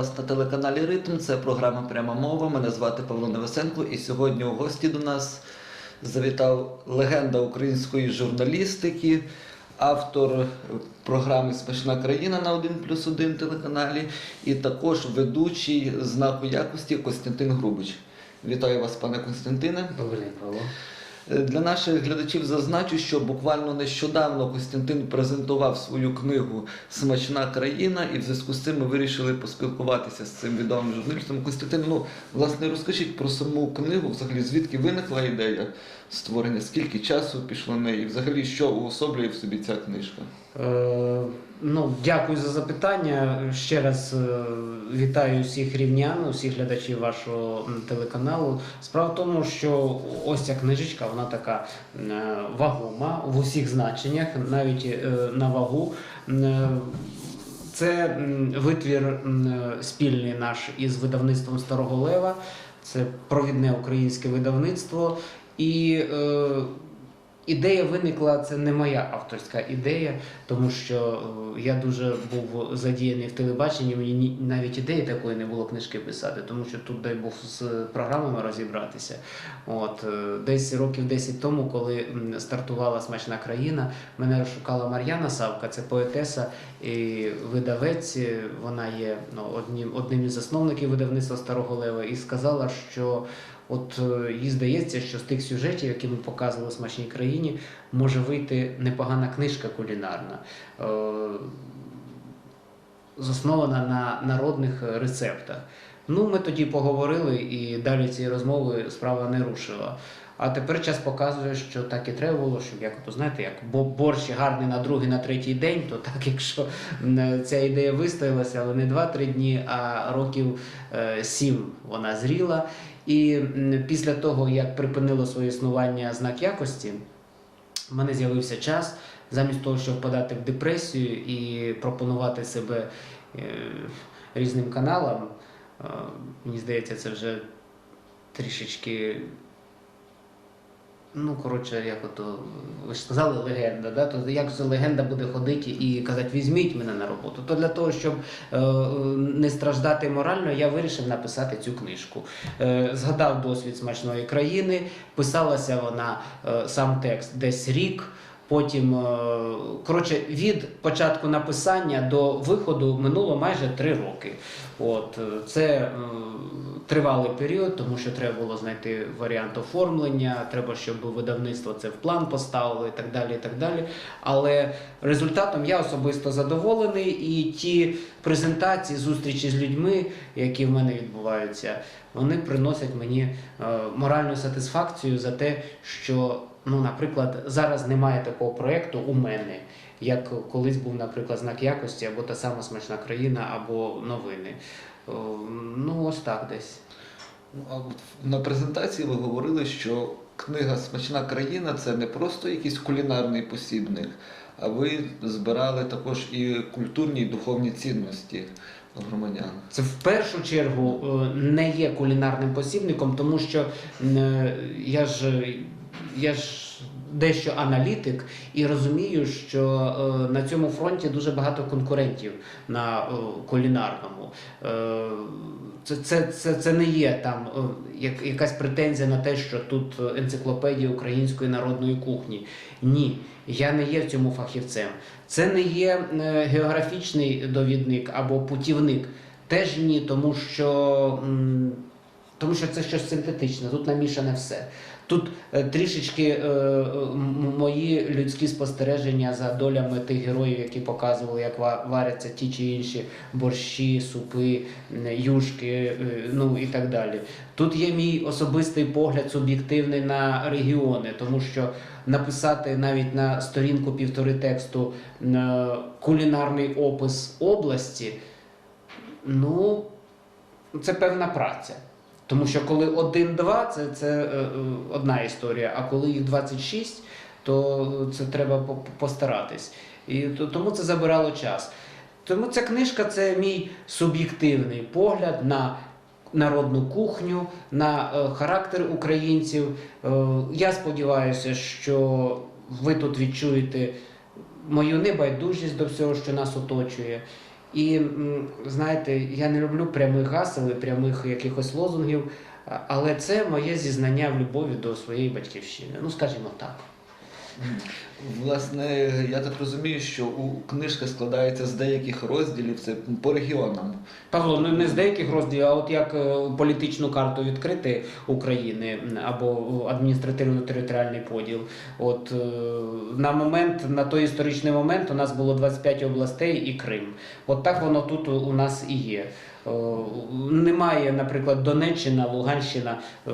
вас на телеканалі Ритм. Це програма Пряма мова. Мене звати Павло Невесенко. І сьогодні у гості до нас завітав легенда української журналістики, автор програми Смачна країна на 1 плюс 1 телеканалі, і також ведучий знаку якості Костянтин Грубич. Вітаю вас, пане Костянтине. Добрий день, Павло. Е, Для наших глядачів зазначу, що буквально нещодавно Костянтин презентував свою книгу Смачна країна, і в зв'язку з цим ми вирішили поспілкуватися з цим відомим журналістом. Костянтин, ну власне розкажіть про саму книгу, взагалі звідки виникла ідея створення, скільки часу пішло на неї, взагалі що уособлює в собі ця книжка. Ну, дякую за запитання. Ще раз е, вітаю всіх рівнян, усіх глядачів вашого телеканалу. Справа в тому, що ось ця книжечка, вона така е, вагома в усіх значеннях, навіть е, на вагу. Це витвір спільний наш із видавництвом Старого Лева. Це провідне українське видавництво. І ідея виникла, це не моя авторська ідея, тому що е, я дуже був задіяний в телебаченні. Мені навіть ідеї такої не було книжки писати, тому що тут дай Бог з програмами розібратися. От е, десь років 10 тому, коли стартувала смачна країна, мене розшукала Мар'яна Савка, це поетеса і видавець. Вона є ну, одним, одним із засновників видавництва Старого Лева, і сказала, що от е, їй здається, що з тих сюжетів, які ми показували в смачній країні, може вийти непогана книжка кулінарна. Е, Заснована на народних рецептах. Ну, ми тоді поговорили, і далі цієї розмови справа не рушила. А тепер час показує, що так і треба було, щоб як то знаєте, як борщ гарний на другий, на третій день, то так, якщо ця ідея вистоялася, але не 2-3 дні, а років е, 7 вона зріла. І після того, як припинило своє існування знак якості, в мене з'явився час замість того, щоб впадати в депресію і пропонувати себе е, різним каналам. е, Мені здається, це вже трішечки. Ну, коротше, як ото, ви сказали легенда, да? то як це легенда буде ходити і казати, візьміть мене на роботу. То для того, щоб е, не страждати морально, я вирішив написати цю книжку. Е, згадав досвід смачної країни, писалася вона е, сам текст десь рік. Потім, е, коротше, від початку написання до виходу минуло майже три роки. От е, це е, тривалий період, тому що треба було знайти варіант оформлення, треба, щоб видавництво це в план поставило і так далі. і так далі. Але результатом я особисто задоволений, і ті презентації, зустрічі з людьми, які в мене відбуваються, вони приносять мені е, моральну сатисфакцію за те, що, ну, наприклад, зараз немає такого проєкту у мене. Як колись був, наприклад, знак якості, або та сама смачна країна, або новини. О, Ну, ось так десь. Ну, на презентації ви говорили, що книга Смачна країна це не просто якийсь кулінарний посібник, а ви збирали також і культурні і духовні цінності громадян. Це в першу чергу е, не є кулінарним посібником, тому що е, я ж я ж дещо аналітик і розумію, що е, на цьому фронті дуже багато конкурентів на е, кулінарному. Е, Це, це, це, це не є там як, якась претензія на те, що тут енциклопедія української народної кухні. Ні, я не є в цьому фахівцем. Це не є географічний довідник або путівник. Теж ні, тому що, тому що це щось синтетичне, тут намішане все. Тут е, трішечки е, мої людські спостереження за долями тих героїв, які показували, як варяться ті чи інші борщі, супи, юшки, е, ну і так далі. Тут є мій особистий погляд суб'єктивний на регіони, тому що написати навіть на сторінку півтори тексту е, кулінарний опис області, ну, це певна праця. Тому що коли один-два, це, це е, е, одна історія, а коли їх 26, то це треба постаратись. І то- тому це забирало час. Тому ця книжка це мій суб'єктивний погляд на народну кухню, на е, характер українців. Е, я сподіваюся, що ви тут відчуєте мою небайдужість до всього, що нас оточує. І знаєте, я не люблю прямих гасел прямих якихось лозунгів, але це моє зізнання в любові до своєї батьківщини. Ну, скажімо так. Власне, я так розумію, що у книжка складається з деяких розділів, це по регіонам. Павло, ну не з деяких розділів, а от як е, політичну карту відкрити України або адміністративно-територіальний поділ. От е, на момент, на той історичний момент у нас було 25 областей і Крим. От так воно тут у у нас і є. Е, Немає, наприклад, Донеччина, Луганщина, е,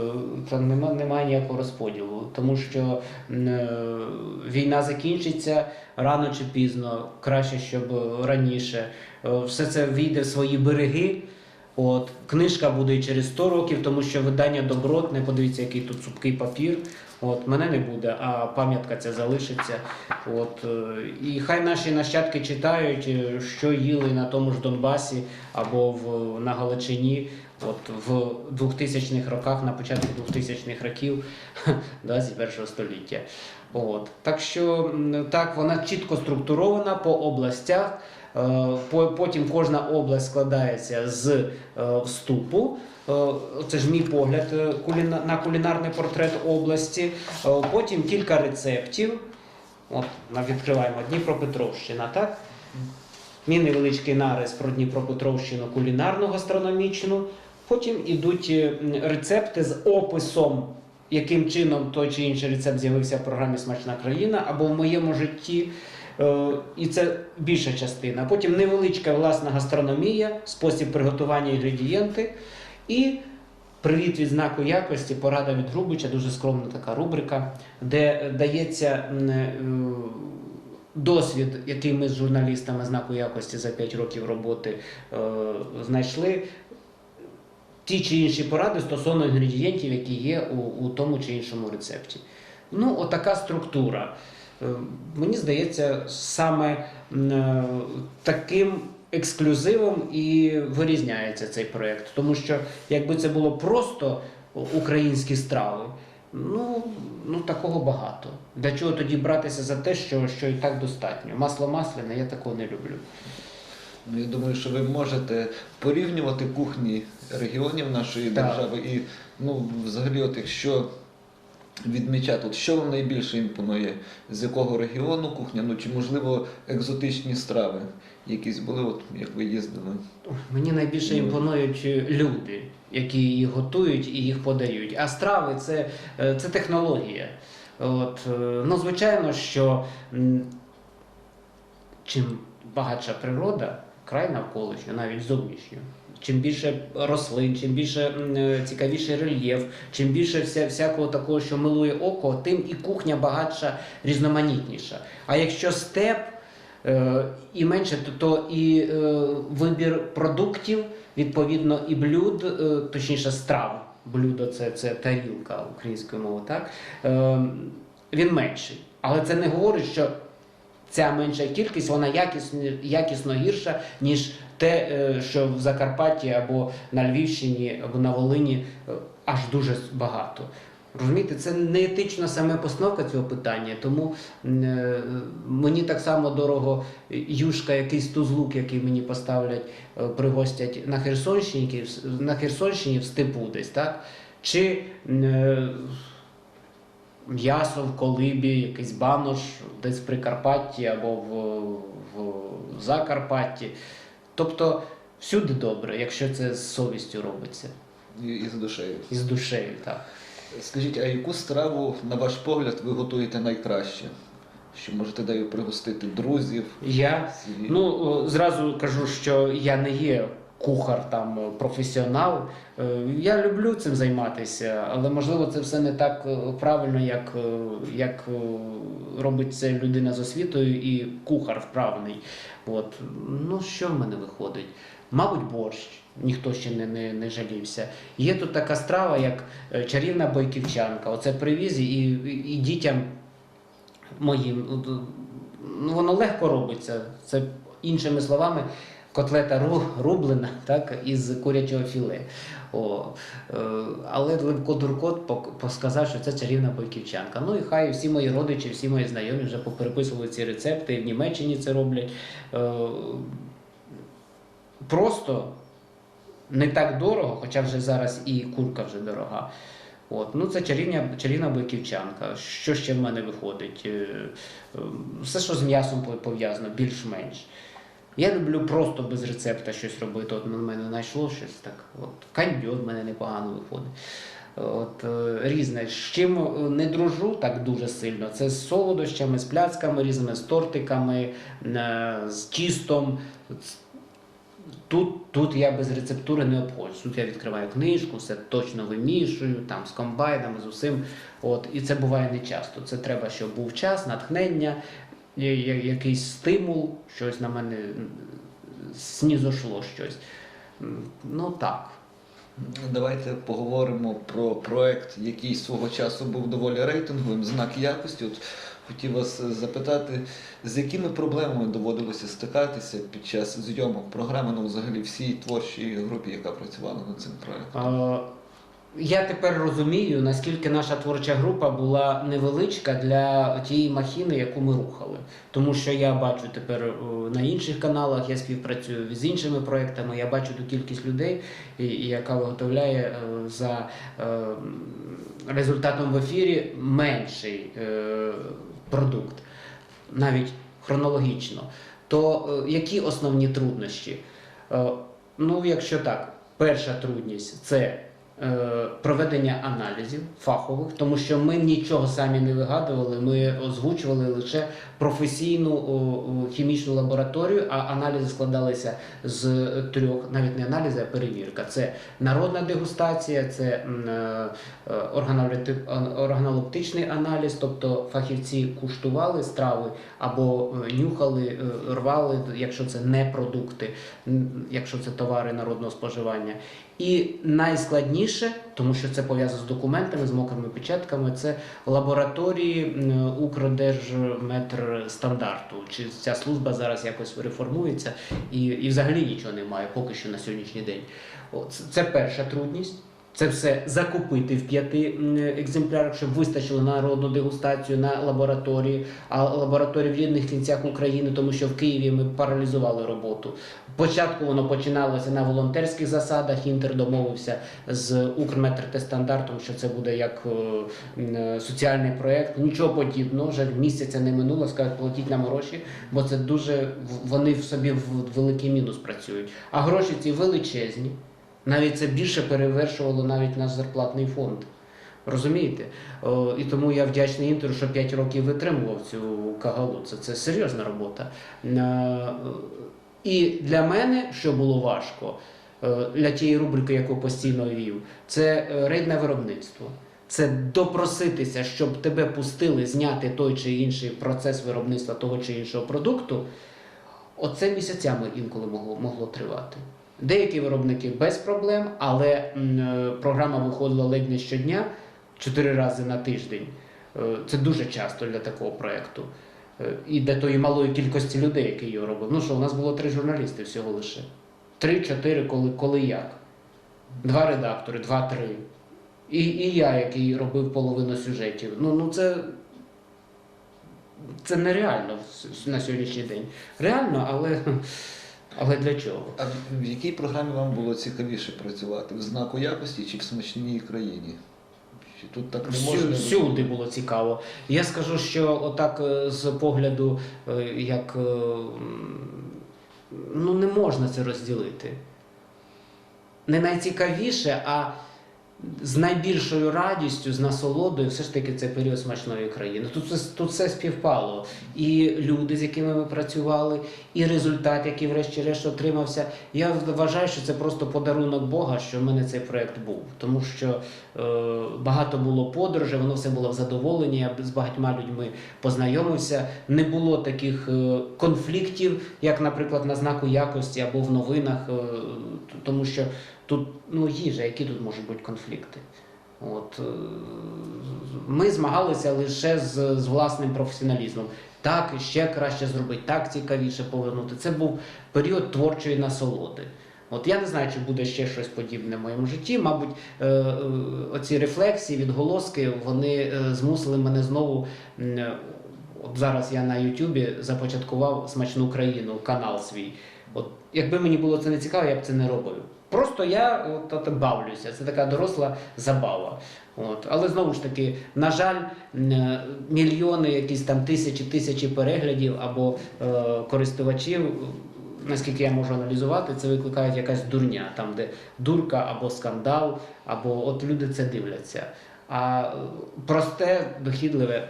там нема, немає ніякого розподілу, тому що е, війна закінчиться рано чи пізно, краще, щоб раніше. Все це війде в свої береги. От книжка буде через 100 років, тому що видання добротне. Подивіться, який тут цупкий папір. От мене не буде, а пам'ятка ця залишиться. От е, і хай наші нащадки читають, е, що їли на тому ж Донбасі або в на Галичині. От в 2000-х роках, на початку 2000-х років 21 століття. От так що так вона чітко структурована по областях. Е, Потім кожна область складається з вступу. Е, Це ж мій погляд е, на кулінарний портрет області. Е, Потім кілька рецептів. От відкриваємо Дніпропетровщина, так? Мій невеличкий нарис про Дніпропетровщину кулінарну гастрономічну. Потім ідуть е, рецепти з описом, яким чином той чи інший рецепт з'явився в програмі Смачна країна або в моєму житті. І це більша частина. Потім невеличка власна гастрономія, спосіб приготування інгредієнти. І привіт від знаку якості, порада від Грубича, дуже скромна така рубрика, де дається е, досвід, який ми з журналістами знаку якості за 5 років роботи е, знайшли. Ті чи інші поради стосовно інгредієнтів, які є у, у тому чи іншому рецепті. Ну, отака структура. Е, Мені здається, саме таким ексклюзивом і вирізняється цей проєкт. Тому що якби це було просто українські страви, ну, ну такого багато. Для чого тоді братися за те, що, що і так достатньо? Масло масляне, я такого не люблю. Ну, я думаю, що ви можете порівнювати кухні регіонів нашої Так. держави і ну, взагалі, от якщо відмічати, от що вам найбільше імпонує, з якого регіону кухня, ну чи можливо екзотичні страви якісь були, от як ви їздили. Мені найбільше Ну. імпонують е, люди, які їх готують і їх подають. А страви це, е, це технологія. От, е, ну, звичайно, що чим багатша природа, край навколишньо, навіть зовнішньо. Чим більше рослин, чим більше цікавіший рельєф, чим більше вся, всякого такого, що милує око, тим і кухня багатша, різноманітніша. А якщо степ, і менше, то, і е, вибір продуктів, відповідно, і блюд, е, точніше страв. Блюдо це, це тарілка українською мовою, так? Е, він менший. Але це не говорить, що ця менша кількість вона якісно, якісно гірша, ніж те, е, що в Закарпатті або на Львівщині, або на Волині е, аж дуже багато. Розумієте, це не етична саме постановка цього питання, тому е, мені так само дорого юшка, якийсь тузлук, який мені поставлять, е, пригостять на Херсонщині, на Херсонщині в степу десь, так? Чи е, м'ясо в колибі, якийсь банош десь в Прикарпатті або в, в Закарпатті. Тобто всюди добре, якщо це з совістю робиться І, і з душею. і з душею. Так. Скажіть, а яку страву, на ваш погляд, ви готуєте найкраще? Що можете даю пригостити друзів? Я свій- Ну, зразу кажу, що я не є кухар, там професіонал. Е, Я люблю цим займатися, але можливо це все не так е, правильно, як, е, як робить це людина з освітою і кухар вправний. От. Ну, що в мене виходить? Мабуть, борщ. Ніхто ще не, не, не жалівся. Є тут така страва, як е, чарівна бойківчанка. Оце привіз і, і, дітям моїм. Ну, воно легко робиться. Це іншими словами, котлета ру- рублена так, із курячого філе. О, е, але Левко Дуркот посказав, що це чарівна бойківчанка. Ну і хай всі мої родичі, всі мої знайомі вже попереписували ці рецепти, і в Німеччині це роблять. Е, просто не так дорого, хоча вже зараз і курка вже дорога. От, ну це чарівня, чарівна бойківчанка. Що ще в мене виходить? Е, е, Все, що з м'ясом пов'язано, більш-менш. Я люблю просто без рецепта щось робити. От на мене знайшло щось так. От кандьор в мене непогано виходить. От, е, різне. З чим не дружу так дуже сильно. Це з солодощами, з пляцками різними, з тортиками, з тістом. Тут, тут я без рецептури не обходжусь. Тут я відкриваю книжку, все точно вимішую, там з комбайнами, з усім. От, і це буває не часто. Це треба, щоб був час, натхнення, якийсь стимул, щось на мене снізошло щось. Ну так. Давайте поговоримо про проект, який свого часу був доволі рейтинговим, знак якості. От хотів вас запитати, з якими проблемами доводилося стикатися під час зйомок програми, ну взагалі всій творчій групі, яка працювала над цим проектом? Я тепер розумію, наскільки наша творча група була невеличка для тієї махіни, яку ми рухали. Тому що я бачу тепер е, на інших каналах, я співпрацюю з іншими проектами, я бачу ту кількість людей, яка виготовляє е, за е, результатом в ефірі менший продукт, навіть хронологічно. То які основні труднощі? Ну, якщо так, перша трудність це проведення аналізів фахових, тому що ми нічого самі не вигадували, ми озвучували лише професійну хімічну лабораторію, а аналізи складалися з трьох, навіть не аналізи, а перевірка. Це народна дегустація, це е, е, органолепти- ан- органолептичний аналіз, тобто фахівці куштували страви або е, нюхали, е, рвали, якщо це не продукти, якщо це товари народного споживання. І найскладніше, тому що це пов'язано з документами, з мокрими печатками, це лабораторії Укрдержметрстандарту. Чи ця служба зараз якось реформується і, і взагалі нічого немає поки що на сьогоднішній день. Це перша трудність. Це все закупити в п'яти екземплярах, щоб вистачило на народну дегустацію, на лабораторії, а лабораторії в різних кінцях України, тому що в Києві ми паралізували роботу. Спочатку воно починалося на волонтерських засадах. Інтер домовився з Укрметртестандартом, що це буде як е, е, соціальний проєкт. Нічого подібного, вже місяця не минуло, скажуть, платіть нам гроші, бо це дуже вони в собі в великий мінус працюють. А гроші ці величезні. Навіть це більше перевершувало навіть наш зарплатний фонд. Розумієте? О, і тому я вдячний Інтеру, що 5 років витримував цю кагалу. Це, це серйозна робота. Е, І для мене, що було важко, е, для тієї рубрики, яку постійно вів, це е, рейдне виробництво. Це допроситися, щоб тебе пустили зняти той чи інший процес виробництва того чи іншого продукту. Оце місяцями інколи могло, могло тривати. Деякі виробники без проблем, але е, програма виходила ледь не щодня, чотири рази на тиждень. Е, Це дуже часто для такого проєкту. Е, І для тої малої кількості людей, які його робив. Ну що, у нас було три журналісти всього лише. Три-чотири, коли, коли як. Два редактори, два-три. І, і я, який робив половину сюжетів. Ну, ну це, це нереально на сьогоднішній день. Реально, але, але для чого? А в- якій програмі вам було цікавіше працювати? В знаку якості чи в смачній країні? Чи тут так не можна? всюди було цікаво. Я скажу, що отак е, з погляду, е, як е, ну не можна це розділити. Не найцікавіше, а з найбільшою радістю, з насолодою, все ж таки це період смачної країни. Тут, це- тут все співпало. І люди, з якими ми працювали, і результат, який врешті-решт отримався. Я вважаю, що це просто подарунок Бога, що в мене цей проект був. Тому що е, багато було подорожей, воно все було в задоволенні. Я з багатьма людьми познайомився. Не було таких е, конфліктів, як, наприклад, на знаку якості або в новинах, е, тому що тут ну, їжа, які тут можуть бути конфлікти. От, е, ми змагалися лише з, з власним професіоналізмом. Так, ще краще зробити, так цікавіше повернути. Це був період творчої насолоди. От я не знаю, чи буде ще щось подібне в моєму житті. Мабуть, е, е, оці рефлексії, відголоски, вони змусили мене знову. От зараз я на Ютубі започаткував смачну країну, канал свій. От якби мені було це не цікаво, я б це не робив. Просто я от, бавлюся. Це така доросла забава. От. Але знову ж таки, на жаль, е, мільйони, якісь там тисячі тисячі переглядів або е, користувачів, наскільки я можу аналізувати, це викликають якась дурня, там, де дурка або скандал, або от люди це дивляться. А е, просте, дохідливе,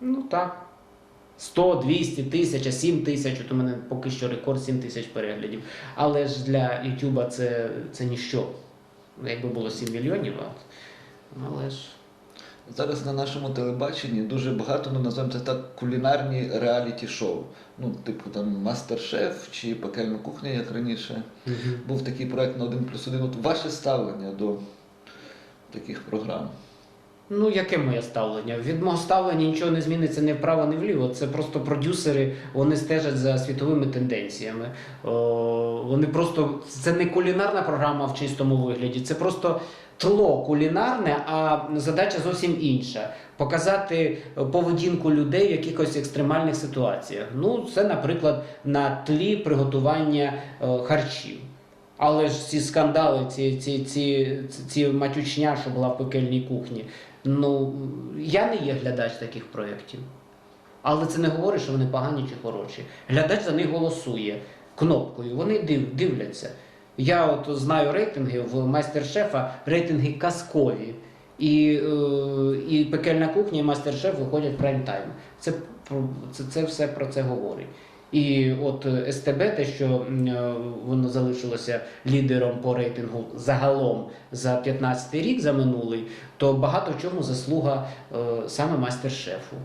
ну так. 100, 200, 1000, 7 тисяч, от у мене поки що рекорд 7 тисяч переглядів. Але ж для Ютуба це, це ніщо. Якби було 7 мільйонів, але ж. Зараз на нашому телебаченні дуже багато, ну називаємо це так, кулінарні реаліті-шоу. Ну, типу там Мастер-шеф чи пекельна кухня, як раніше. Був такий проект на 1 плюс 1. От ваше ставлення до таких програм. Ну, яке моє ставлення? Від мого ставлення нічого не зміниться ні вправо, ні вліво. Це просто продюсери, вони стежать за світовими тенденціями. О, вони просто це не кулінарна програма в чистому вигляді, це просто тло кулінарне, а задача зовсім інша. Показати поведінку людей в якихось екстремальних ситуаціях. Ну, це, наприклад, на тлі приготування е, харчів. Але ж ці скандали, ці, ці, ці, ці матючня, що була в пекельній кухні. Ну, я не є глядач таких проєктів. Але це не говорить, що вони погані чи хороші. Глядач за них голосує кнопкою. Вони див, дивляться. Я от знаю рейтинги в майстер-шефа, рейтинги казкові. І, е, і пекельна кухня, і майстер-шеф виходять прайм-тайм. Це, це, це все про це говорить. І от е, СТБ, те, що е, воно залишилося лідером по рейтингу загалом за 15 рік, за минулий, то багато в чому заслуга е, саме майстер-шефу.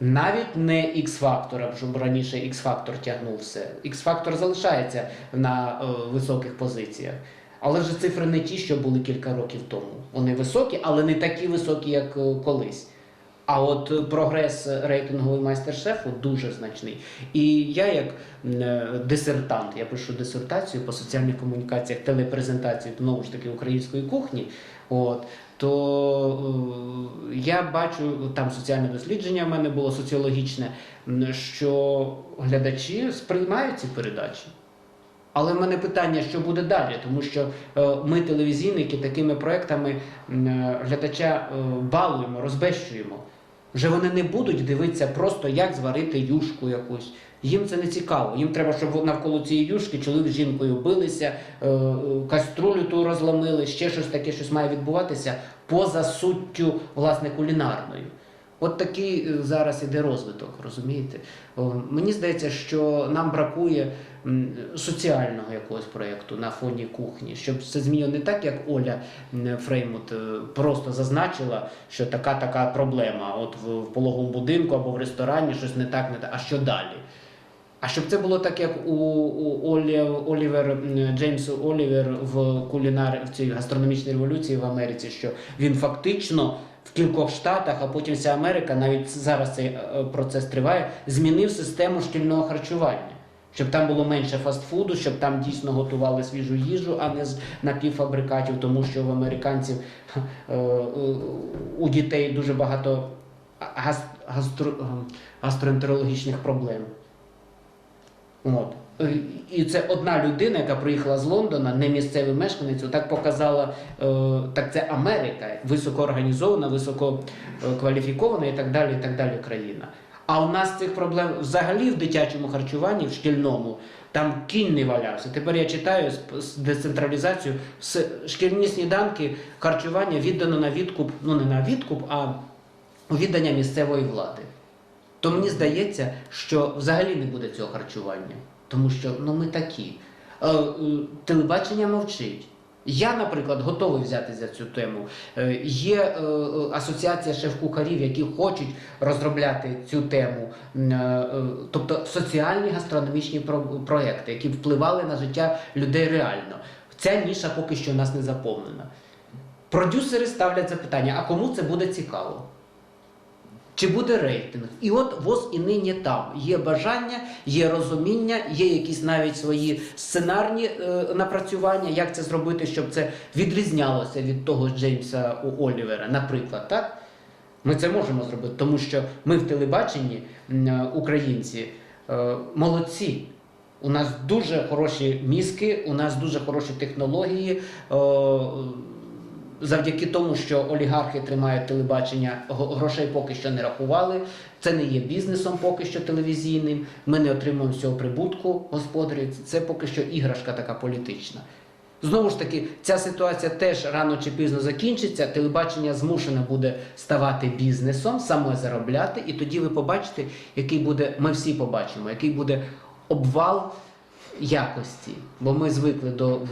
Навіть не X-фактора, щоб раніше X-фактор тягнув все. X-фактор залишається на високих позиціях. Але вже цифри не ті, що були кілька років тому. Вони високі, але не такі високі, як колись. А от е, прогрес рейтинговий майстер-шефу дуже значний. І я, як е, дисертант, я пишу дисертацію по соціальних комунікаціях, телепрезентацію знову ж таки української кухні. От, то е, я бачу там соціальне дослідження в мене було соціологічне, що глядачі сприймають ці передачі. Але в мене питання, що буде далі, тому що ми, телевізійники, такими проектами глядача балуємо, розбещуємо. Вже вони не будуть дивитися просто, як зварити юшку якусь. Їм це не цікаво. Їм треба, щоб навколо цієї юшки чоловік з жінкою билися, е, е, каструлю ту розламили, ще щось таке, щось має відбуватися поза суттю власне кулінарною. От такий е, зараз іде розвиток, розумієте? Мені здається, що нам бракує соціального якогось проєкту на фоні кухні, щоб це змінило не так, як Оля Фреймут е, просто зазначила, що така така проблема. От в, пологовому будинку або в ресторані щось не так, не так. А що далі? А щоб це було так, як у, у Олі, Олівер м, Джеймс Олівер в кулінар в цій гастрономічній революції в Америці, що він фактично в кількох штатах, а потім вся Америка, навіть зараз цей е, процес триває, змінив систему шкільного харчування. Щоб там було менше фастфуду, щоб там дійсно готували свіжу їжу, а не з напівфабрикатів, тому що в американців е, е, у дітей дуже багато гастро, гастроентерологічних проблем. Е, І це одна людина, яка приїхала з Лондона, не місцевий мешканець, так показала, е, так це Америка, високоорганізована, висококваліфікована і так далі, і так далі країна. А у нас цих проблем взагалі в дитячому харчуванні, в шкільному, там кінь не валявся. Тепер я читаю з- децентралізацію, шкільні сніданки, харчування віддано на відкуп, ну не на відкуп, а віддання місцевої влади. То мені здається, що взагалі не буде цього харчування, тому що ну ми такі. Е, е, телебачення мовчить. Я, наприклад, готовий взяти за цю тему. Е, є е, асоціація шеф-кухарів, які хочуть розробляти цю тему, е, тобто соціальні гастрономічні про- проекти, які впливали на життя людей реально. Ця ніша поки що у нас не заповнена. Продюсери ставлять запитання: а кому це буде цікаво? Чи буде рейтинг? І от ВОЗ і нині там. Є бажання, є розуміння, є якісь навіть свої сценарні е, напрацювання, як це зробити, щоб це відрізнялося від того Джеймса Олівера, наприклад, так? Ми це можемо зробити, тому що ми в телебаченні, е, українці, е, молодці. У нас дуже хороші мізки, у нас дуже хороші технології. О, завдяки тому, що олігархи тримають телебачення, грошей поки що не рахували. Це не є бізнесом поки що телевізійним. Ми не отримуємо цього прибутку господарів. Це поки що іграшка така політична. Знову ж таки, ця ситуація теж рано чи пізно закінчиться. Телебачення змушене буде ставати бізнесом, саме заробляти, і тоді ви побачите, який буде, ми всі побачимо, який буде обвал якості. Бо ми звикли до в,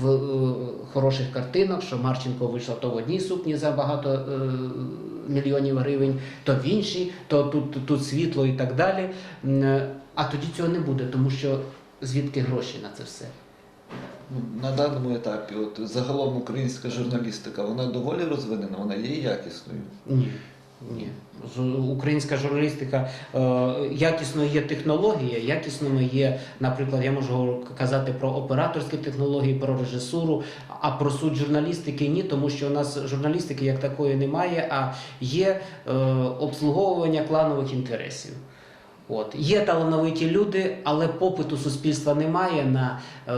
в, в, хороших картинок, що Марченко вийшла то в одній сукні за багато е, мільйонів гривень, то в іншій, то тут, тут світло і так далі. Е, А тоді цього не буде, тому що звідки гроші на це все? Ну, На даному етапі, от загалом українська журналістика, вона доволі розвинена, вона є якісною. Ні. Ні. Українська журналістика е, якісною є технологія, якісними є, наприклад, я можу казати про операторські технології, про режисуру, а про суть журналістики ні, тому що у нас журналістики як такої немає, а є е, обслуговування кланових інтересів. От. Є талановиті люди, але попиту суспільства немає на, е,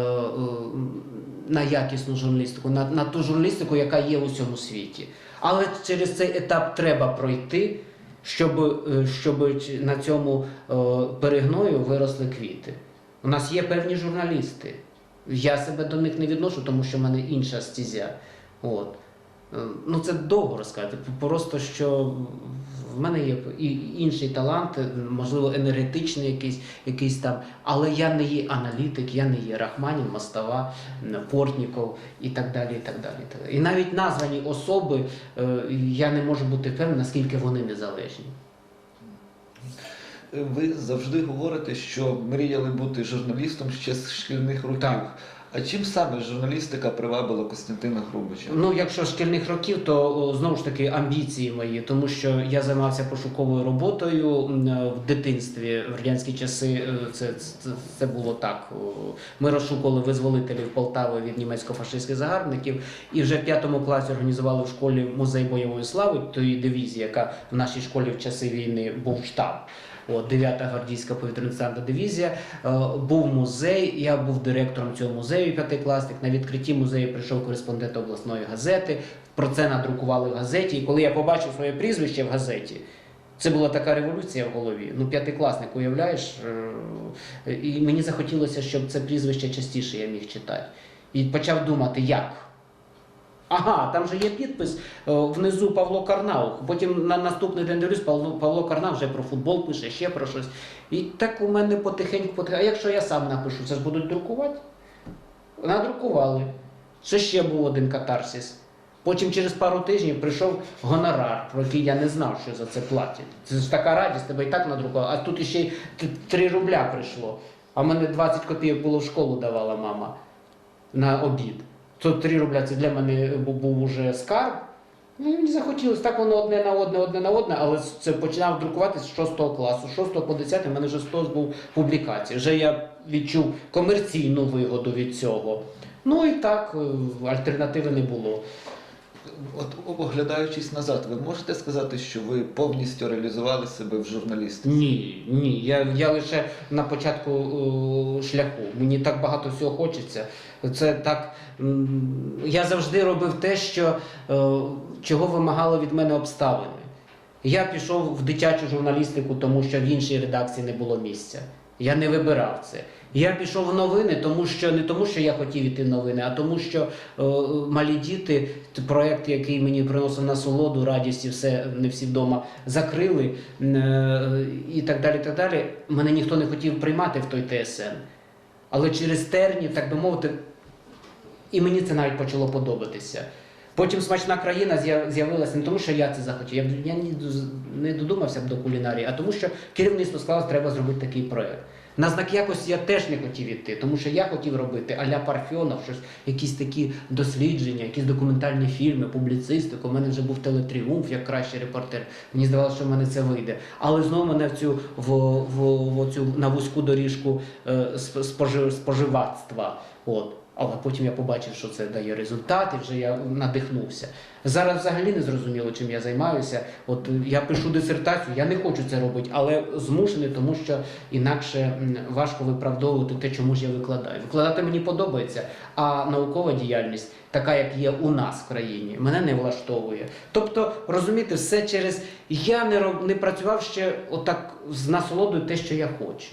на якісну журналістику, на, на ту журналістику, яка є у всьому світі. Але через цей етап треба пройти, щоб, е, щоб на цьому е, перегною виросли квіти. У нас є певні журналісти. Я себе до них не відношу, тому що в мене інша стізя. От. Е, Ну, це довго розказати. Просто що в мене є і інший талант, можливо, енергетичний якийсь, якийсь там, але я не є аналітик, я не є Рахманін, Мостова, м, Портніков і так далі. І так далі. і навіть названі особи е, я не можу бути певний, наскільки вони незалежні. Ви завжди говорите, що мріяли бути журналістом ще з шкільних років. Так. А чим саме журналістика привабила Костянтина Хрубича? Ну, якщо шкільних років, то знову ж таки амбіції мої, тому що я займався пошуковою роботою е, в дитинстві в радянські часи. е, Це, це, це було так. Ми розшукували визволителів Полтави від німецько-фашистських загарбників, і вже в п'ятому класі організували в школі музей бойової слави тої дивізії, яка в нашій школі в часи війни був штаб. От, 9-та гвардійська повітряно-десантна дивізія. Е, був музей, я був директором цього музею п'ятикласник. На відкритті музею прийшов кореспондент обласної газети. Про це надрукували в газеті. І коли я побачив своє прізвище в газеті, це була така революція в голові. Ну, п'ятикласник, уявляєш? Е, І мені захотілося, щоб це прізвище частіше я міг читати. І почав думати, як. Ага, там же є підпис е, внизу Павло Карнаух. Потім на наступний день дивлюсь, Павло, Павло Карнаух вже про футбол пише, ще про щось. І так у мене потихеньку, потихеньку. А якщо я сам напишу, це ж будуть друкувати? Надрукували. Це ще був один катарсис. Потім через пару тижнів прийшов гонорар, про який я не знав, що за це платять. Це ж така радість, тебе і так надрукували. А тут іще й 3 рубля прийшло. А мене 20 копійок було в школу давала мама на обід. То 3 рубля це для мене був, уже скарб. Ну, мені захотілося, так воно одне на одне, одне на одне, але це починав друкувати з 6 класу. З 6 по 10 в мене вже 100 був публікацій. Вже я відчув комерційну вигоду від цього. Ну і так, е, альтернативи не було. От оглядаючись назад, ви можете сказати, що ви повністю реалізували себе в журналістиці? Ні, ні. Я, я лише на початку е, шляху. Мені так багато всього хочеться. Це так. Я завжди робив те, що, е, чого вимагали від мене обставини. Я пішов в дитячу журналістику, тому що в іншій редакції не було місця. Я не вибирав це. Я пішов в новини, тому що не тому, що я хотів іти в новини, а тому, що е, малі діти, т- проект, який мені приносив насолоду, радість і все не всі вдома закрили е, і так далі. так далі. Мене ніхто не хотів приймати в той ТСН. Але через терні, так би мовити, і мені це навіть почало подобатися. Потім смачна країна з'явилася не тому, що я це захотів. Я, я не додумався б до кулінарії, а тому, що керівництво сказало, треба зробити такий проект. На знак якості я теж не хотів іти, тому що я хотів робити аля Парфьонов, щось, якісь такі дослідження, якісь документальні фільми, публіцистику. У мене вже був телетріумф як кращий репортер. Мені здавалося, що в мене це вийде. Але знову мене в цю в, в, в цю на вузьку доріжку е, сп- споживацтва. От. Але потім я побачив, що це дає результат, і вже я надихнувся. Зараз взагалі не зрозуміло, чим я займаюся. От я пишу дисертацію, я не хочу це робити, але змушений, тому що інакше важко виправдовувати те, чому ж я викладаю. Викладати мені подобається, а наукова діяльність, така як є у нас в країні, мене не влаштовує. Тобто, розумієте, все через я не роб... не працював ще отак з насолодою те, що я хочу.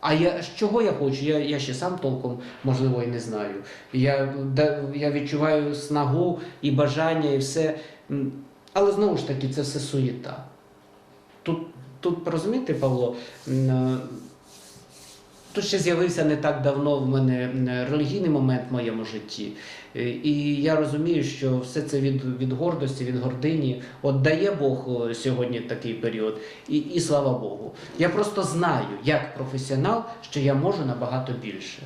А я чого я хочу? Я, я ще сам толком можливо і не знаю. Я, да, я відчуваю снагу і бажання, і все. Але знову ж таки, це все суєта. Тут, тут розумієте, Павло, е, тут ще з'явився не так давно в мене релігійний момент в моєму житті. Е, І я розумію, що все це від, від гордості, від гордині. От дає Бог сьогодні такий період, і, і слава Богу. Я просто знаю, як професіонал, що я можу набагато більше.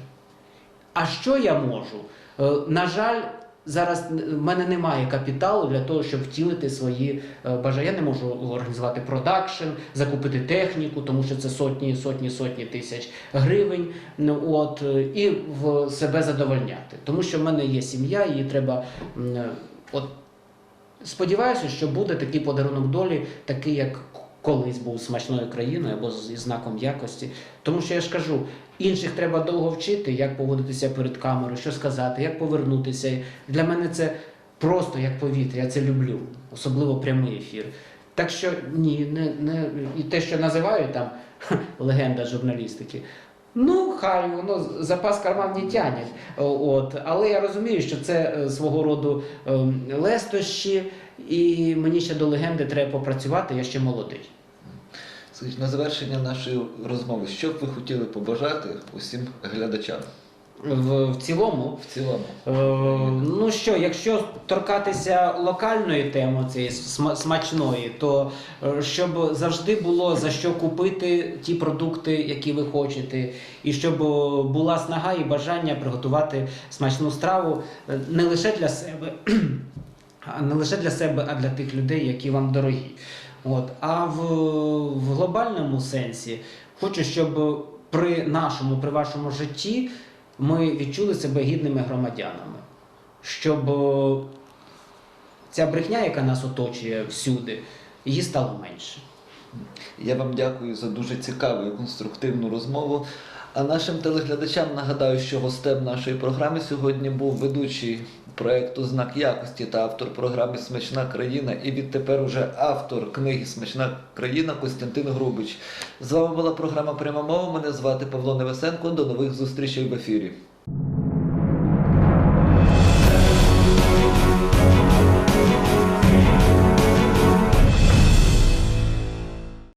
А що я можу? Е, На жаль, зараз в мене немає капіталу для того, щоб втілити свої е, бажання. Я не можу організувати продакшн, закупити техніку, тому що це сотні, сотні, сотні тисяч гривень. Ну, от, е, і в себе задовольняти. Тому що в мене є сім'я, її треба. е, От, сподіваюся, що буде такий подарунок долі, такий, як колись був смачною країною або зі знаком якості. Тому що я ж кажу, інших треба довго вчити, як поводитися перед камерою, що сказати, як повернутися. Для мене це просто як повітря, я це люблю, особливо прямий ефір. Так що ні, не, не, і те, що називають там легенда журналістики. Ну, хай воно запас карман не тянет. От. Але я розумію, що це е, свого роду ем, лестощі, і мені ще до легенди треба попрацювати, я ще молодий. Скажіть, на завершення нашої розмови, що б ви хотіли побажати усім глядачам В, в цілому, в цілому? Е, ну що, якщо торкатися локальної теми цієї смачної, то е, щоб завжди було за що купити ті продукти, які ви хочете, і щоб була снага і бажання приготувати смачну страву е, не лише для себе, а не лише для себе, а для тих людей, які вам дорогі. От. А в, в глобальному сенсі хочу, щоб при нашому, при вашому житті ми відчули себе гідними громадянами, щоб е, ця брехня, яка нас оточує всюди, її стало менше. Я вам дякую за дуже цікаву і конструктивну розмову. А нашим телеглядачам нагадаю, що гостем нашої програми сьогодні був ведучий проєкту Знак якості та автор програми Смачна країна і відтепер уже автор книги Смачна країна Костянтин Грубич. З вами була програма Пряма мова. Мене звати Павло Невесенко. До нових зустрічей в ефірі.